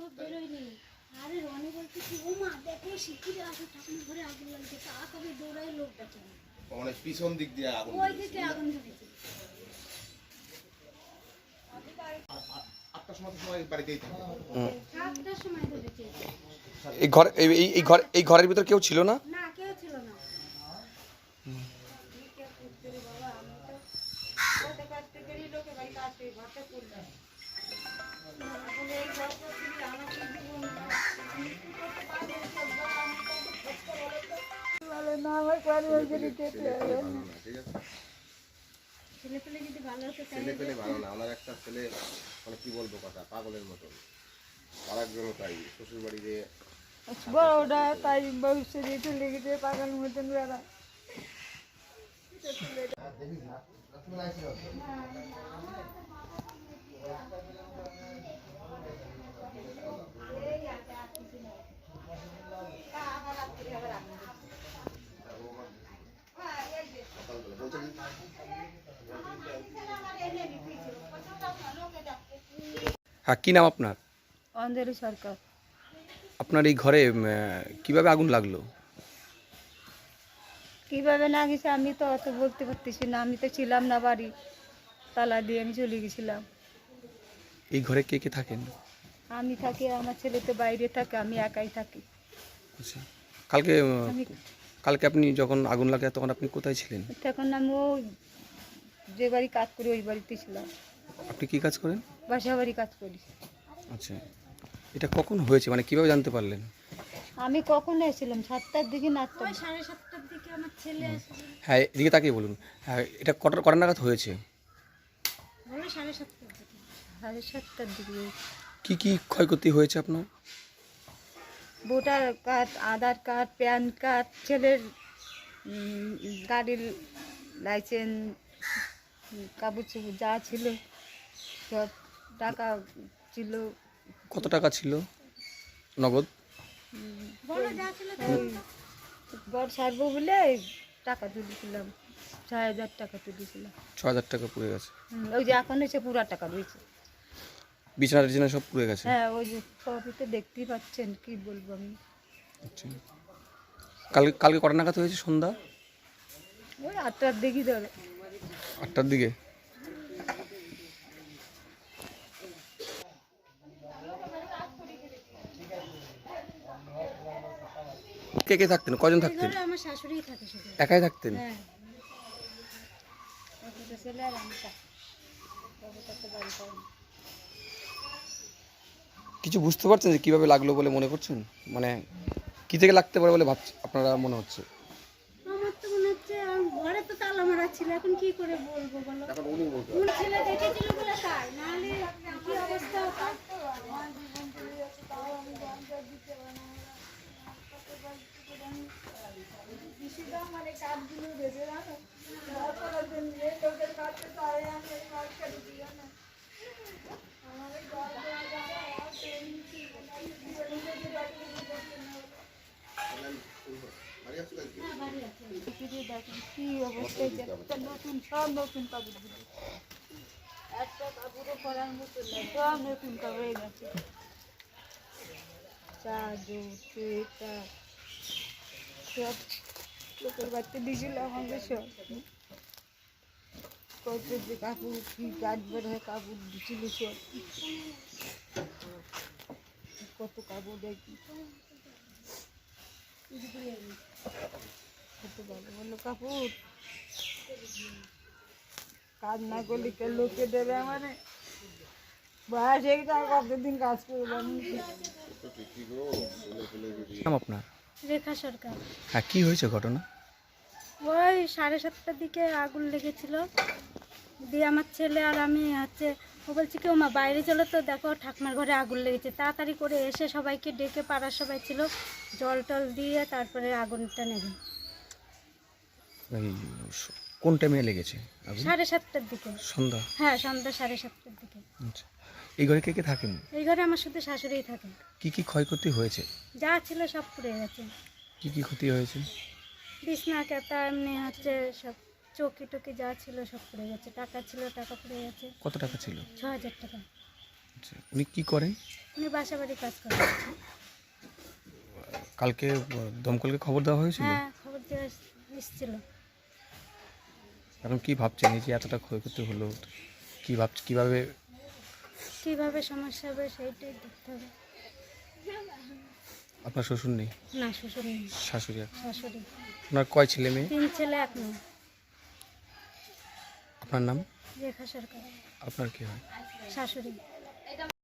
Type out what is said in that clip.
পুরো বেরোয়নি। আরে রনি বলছে কি ও মা দেখো শিখিরে আসো ঠাকুর ঘরে আগুন লাগছে তাড়াতাড়ি দৌড়ায় লোক দেখে মানে পিছন দিক দিয়ে আগুন ওই দিকে আগুন ধরেছে। আটটার সময় তো বাড়িতেই থাকে। সাতটার সময় ধরেছে। এই ঘর এই এই- ঘর এই ঘরের ভিতর কেউ ছিল না? না কেউ ছিল না। ঠিক আছে ছেলে পেলে যদি ভালো হতো ছেলে পেলে ভালো না আমার একটা ছেলে মানে কি বলব কথা পাগলের মতন। একজনও তাই শ্বশুর বাড়িতে বড়টা তাই ভবিষ্যতে চলে গেছে পাগল মতন বেড়া। হ্যাঁ কী নাম আপনার? অন্ধেরি সরকার। আপনার এই ঘরে উম, কীভাবে আগুন লাগল? কীভাবে না গেছে আমি তো অত বলতে পারতেছি না। আমি তো ছিলাম না বাড়ি তালা দিয়ে আমি চলে গেছিলাম। এই ঘরে কে কে থাকেন? আমি থাকি আমার ছেলে তো বাইরে থাকে আমি একাই থাকি। আচ্ছা কালকে আমি কালকে আপনি যখন আগুন লাগে তখন আপনি কোথায় ছিলেন? তখন আমি ওই যে বাড়ি কাজ করি ওই বাড়িতে ছিলাম। আপনি কি কাজ করেন? বাসা বাড়ি কাজ করি। আচ্ছা এটা কখন হয়েছে? মানে কীভাবে জানতে পারলেন? আমি কখন এসেছিলাম? সাতটার দিকে না আটটার ওই সাড়ে সাতটার দিকে আমার ছেলে হ্যাঁ এদিকে তাকিয়ে বলুন। হ্যাঁ এটা কটার কটার নাগাদ হয়েছে? সাড়ে সাতটার দিকে। কি কি ক্ষয়ক্ষতি হয়েছে আপনার? Voter card Aadhaar card PAN card ছেলের গাড়ির লাইসেন্স কাগজ চোপড় যা ছিল সব টাকা ছিল। কত টাকা ছিল? নগদ? ঘর সারবো বলে টাকা তুলেছিলাম ছয় হাজার টাকা তুলেছিলাম। ছ হাজার টাকা পুড়ে গেছে। ওই যে এখন এসে পুরা টাকা রয়েছে। বিছানা টিছানা সব পুড়ে গেছে। হ্যাঁ ওই যে সবই দেখতেই পাচ্ছেন কি বলব আমি। আচ্ছা। কালকে কালকে কটা নাগাদ হয়েছে সন্ধ্যা? ওই আটটার দিকে ধরে। আটটার দিকে? কে কে থাকতেন? কজন থাকতেন? আমার শাশুড়ি থাকে একাই থাকতেন? হ্যাঁ। ছেলে আর আমি কিছু বুঝতে পারছেন যে কীভাবে লাগল বলে মনে করছেন? মানে কি থেকে লাগতে পারে বলে ভাবছে আপনারা মনে হচ্ছে? আমার তো মনে হচ্ছে আর ঘরে তো তালা মারা ছিল এখন কি করে বলব বলো? এখন উনি বলতে কোন ছেলে দেখেছিল বলে তাই নাহলে কি অবস্থা হতো ফিরে দেখেন কি অবস্থা হয়েছে একটা নতুন, সব নতুন কাপড় দিল একটা কাপড়ও পরার মতো নেই সব নতুন কাপড় হয়ে গেছে। চাদর সোয়েটার সব লোকের বাড়িতে দিয়েছিলাম আমাদের সব। কত যে কাপড়, কি কাজ বের হয়ে কাপড় দিছিল সব। কত কাপড় দেখি কত ভালো কাজ না করলে কে লোকে দেবে আমারে? বয়স হয়ে গেছে আর কতদিন কাজ করব নাম আপনার? রেখা সরকার। হ্যাঁ কি হয়েছে ঘটনা? ওই সাড়ে সাতটার দিকে আগুন লেগেছিল। দিয়ে আমার ছেলে আর আমি হচ্ছে ও বলছি কি ও মা বাইরে চলো তো দেখো ঠাকুমার ঘরে আগুন লেগেছে। তাড়াতাড়ি করে এসে সবাইকে ডেকে পাড়ার সবাই ছিল। জল টল দিয়ে তারপরে আগুনটা নেবে। এই কোন টাইমে লেগেছে আগুন? সাড়ে সাতটার দিকে। সন্ধ্যা? হ্যাঁ সন্ধ্যা সাড়ে সাতটার দিকে। আচ্ছা। এই ঘরে কে কে থাকেন? এই ঘরে আমার শুধু শাশুড়িই থাকে কি কি ক্ষয়ক্ষতি হয়েছে? যা ছিল সব পুড়ে গেছে। কি কি ক্ষতি হয়েছে? বিছনা কেতা এমনি হচ্ছে সব চৌকি টুকি যা ছিল সব পুড়ে গেছে। টাকা ছিল টাকা পুড়ে গেছে। কত টাকা ছিল? ছ হাজার টাকা। আচ্ছা উনি কি করেন? উনি বাসা বাড়ি কাজ করেন। কালকে আহ, দমকলকে খবর দেওয়া হয়েছিল? হ্যাঁ খবর দিয়ে এসেছিল। এখন কি ভাবছেন? এই যে এতটা ক্ষয়ক্ষতি হলো কি ভাবছে কীভাবে? কীভাবে সমস্যা হবে সেইটাই দেখতে হবে। আপনার শ্বশুর নেই? না শ্বশুর নেই। শাশুড়ি আছে? শাশুড়ি। আপনার কয় ছেলে মেয়ে? তিন ছেলে এক মেয়ে। আপনার নাম? রেখা সরকার। আপনার কি হয়? শাশুড়ি।